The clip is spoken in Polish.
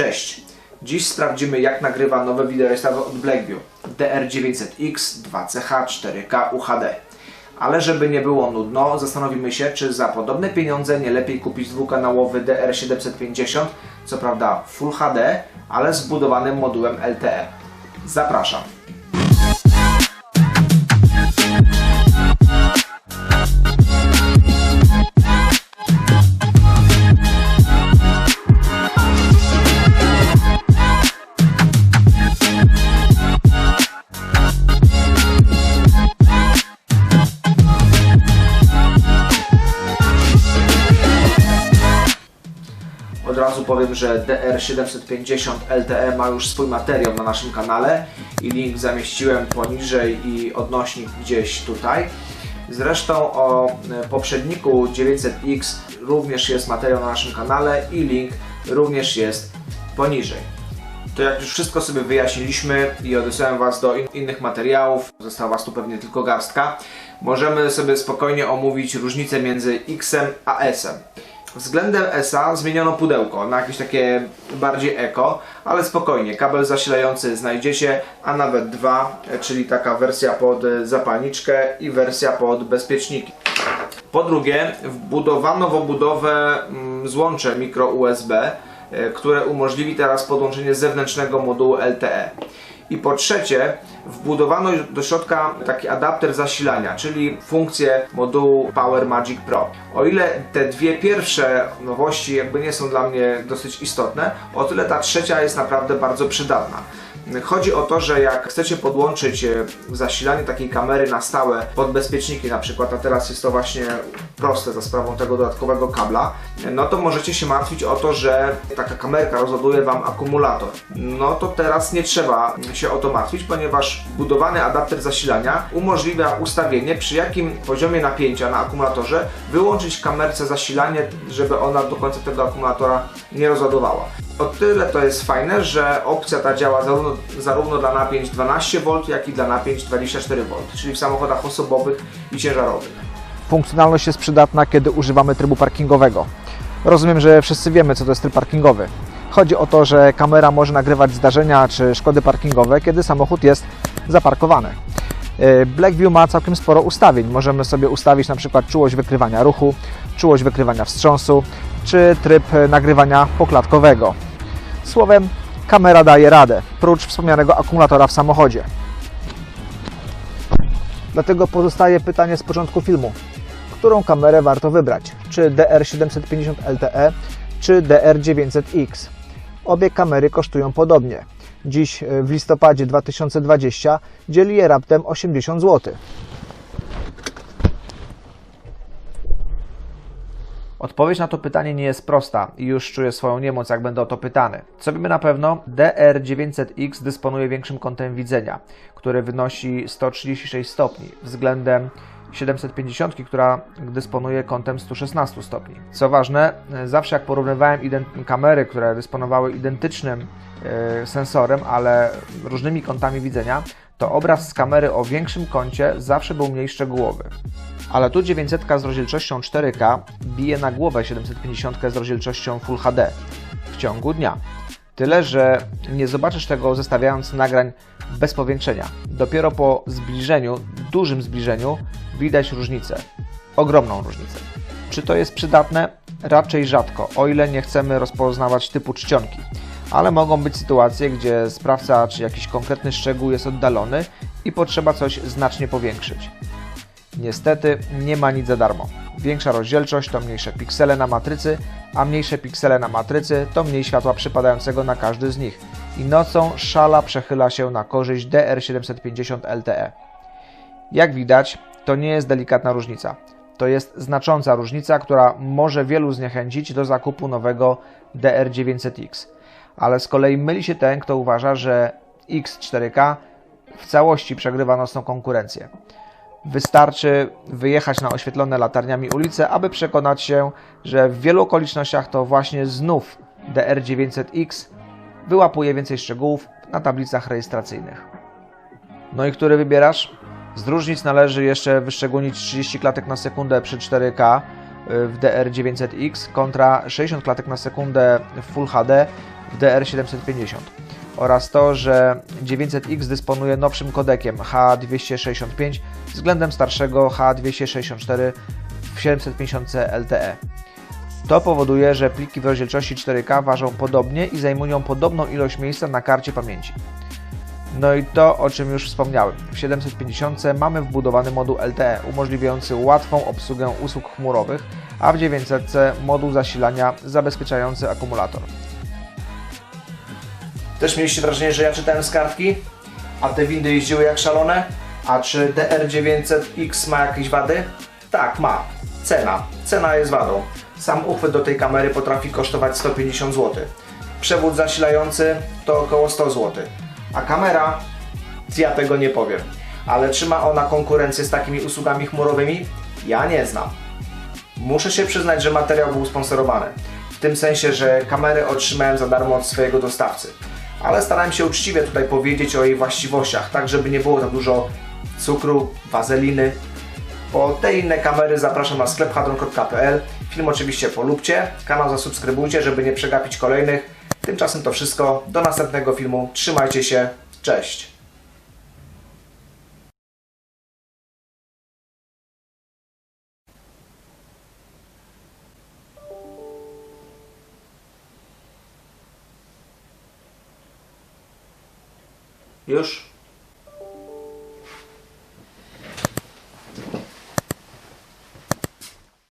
Cześć! Dziś sprawdzimy jak nagrywa nowe wideorejestrator od Blackview DR900X 2CH 4K UHD. Ale żeby nie było nudno, zastanowimy się, czy za podobne pieniądze nie lepiej kupić dwukanałowy DR750, co prawda Full HD, ale z wbudowanym modułem LTE. Zapraszam! Razu powiem, że DR750 LTE ma już swój materiał na naszym kanale i link zamieściłem poniżej i odnośnik gdzieś tutaj. Zresztą o e, poprzedniku 900X również jest materiał na naszym kanale i link również jest poniżej. To jak już wszystko sobie wyjaśniliśmy i odesłałem Was do in- innych materiałów, została Was tu pewnie tylko garstka, możemy sobie spokojnie omówić różnicę między X-em a S-em. Względem SA zmieniono pudełko na jakieś takie bardziej eko, ale spokojnie, kabel zasilający znajdziecie, a nawet dwa, czyli taka wersja pod zapalniczkę i wersja pod bezpieczniki. Po drugie, wbudowano w obudowę mm, złącze mikro USB, e, które umożliwi teraz podłączenie zewnętrznego modułu LTE. I po trzecie, wbudowano do środka taki adapter zasilania, czyli funkcję modułu Power Magic Pro. O ile te dwie pierwsze nowości jakby nie są dla mnie dosyć istotne, o tyle ta trzecia jest naprawdę bardzo przydatna. Chodzi o to, że jak chcecie podłączyć e, zasilanie takiej kamery na stałe pod bezpieczniki na przykład, a teraz jest to właśnie proste za sprawą tego dodatkowego kabla, no to możecie się martwić o to, że taka kamerka rozładuje Wam akumulator. No to teraz nie trzeba się o to martwić, ponieważ budowany adapter zasilania umożliwia ustawienie przy jakim poziomie napięcia na akumulatorze wyłączyć kamerce zasilanie, żeby ona do końca tego akumulatora nie rozładowała. O tyle to jest fajne, że opcja ta działa zarówno, zarówno dla napięć 12V, jak i dla napięć 24V, czyli w samochodach osobowych i ciężarowych. Funkcjonalność jest przydatna, kiedy używamy trybu parkingowego. Rozumiem, że wszyscy wiemy, co to jest tryb parkingowy. Chodzi o to, że kamera może nagrywać zdarzenia czy szkody parkingowe, kiedy samochód jest zaparkowany. Yy, Blackview ma całkiem sporo ustawień. Możemy sobie ustawić na przykład czułość wykrywania ruchu, czułość wykrywania wstrząsu, czy tryb e, nagrywania poklatkowego. Słowem, kamera daje radę, prócz wspomnianego akumulatora w samochodzie. Dlatego pozostaje pytanie z początku filmu. Którą kamerę warto wybrać? Czy DR750 LTE, czy DR900X? Obie kamery kosztują podobnie. Dziś e, w listopadzie 2020 dzieli je raptem 80 zł. Odpowiedź na to pytanie nie jest prosta i już czuję swoją niemoc, jak będę o to pytany. Co wiemy na pewno, DR900X dysponuje większym kątem widzenia, który wynosi 136 stopni względem 750, która dysponuje kątem 116 stopni. Co ważne, zawsze jak porównywałem kamery, które dysponowały identycznym e, sensorem, ale różnymi kątami widzenia, to obraz z kamery o większym kącie zawsze był mniej szczegółowy. Ale tu 900 z rozdzielczością 4K bije na głowę 750 z rozdzielczością Full HD w ciągu dnia. Tyle, że nie zobaczysz tego zestawiając nagrań bez powiększenia. Dopiero po zbliżeniu, dużym zbliżeniu, widać różnicę. Ogromną różnicę. Czy to jest przydatne? Raczej rzadko, o ile nie chcemy rozpoznawać typu czcionki. Ale mogą być sytuacje, gdzie sprawca czy jakiś konkretny szczegół jest oddalony i potrzeba coś znacznie powiększyć. Niestety nie ma nic za darmo. Większa rozdzielczość to mniejsze piksele na matrycy, a mniejsze piksele na matrycy to mniej światła przypadającego na każdy z nich. I nocą szala przechyla się na korzyść DR750 LTE. Jak widać, to nie jest delikatna różnica. To jest znacząca różnica, która może wielu zniechęcić do zakupu nowego DR900X. Ale z kolei myli się ten, kto uważa, że X4K w całości przegrywa nocną konkurencję. Wystarczy wyjechać na oświetlone latarniami ulice, aby przekonać się, że w wielu okolicznościach to właśnie znów DR900X wyłapuje więcej szczegółów na tablicach rejestracyjnych. No i który wybierasz? Z różnic należy jeszcze wyszczególnić 30 klatek na sekundę przy 4K w DR900X kontra 60 klatek na sekundę w Full HD w DR750 oraz to, że 900X dysponuje nowszym kodekiem H265 względem starszego H264 w 750 LTE. To powoduje, że pliki w rozdzielczości 4K ważą podobnie i zajmują podobną ilość miejsca na karcie pamięci. No i to, o czym już wspomniałem. W 750 mamy wbudowany moduł LTE umożliwiający łatwą obsługę usług chmurowych, a w 900 moduł zasilania zabezpieczający akumulator. Też mieliście wrażenie, że ja czytałem z kartki, a te windy jeździły jak szalone? A czy DR900X ma jakieś wady? Tak, ma. Cena. Cena jest wadą. Sam uchwyt do tej kamery potrafi kosztować 150 zł. Przewód zasilający to około 100 zł. A kamera? Ja tego nie powiem. Ale czy ma ona konkurencję z takimi usługami chmurowymi? Ja nie znam. Muszę się przyznać, że materiał był sponsorowany. W tym sensie, że kamerę otrzymałem za darmo od swojego dostawcy. Ale starałem się uczciwie tutaj powiedzieć o jej właściwościach, tak żeby nie było za dużo cukru, wazeliny. Po te inne kamery zapraszam na sklep hadron.pl. Film oczywiście polubcie, kanał zasubskrybujcie, żeby nie przegapić kolejnych. Tymczasem to wszystko. Do następnego filmu. Trzymajcie się. Cześć. Już?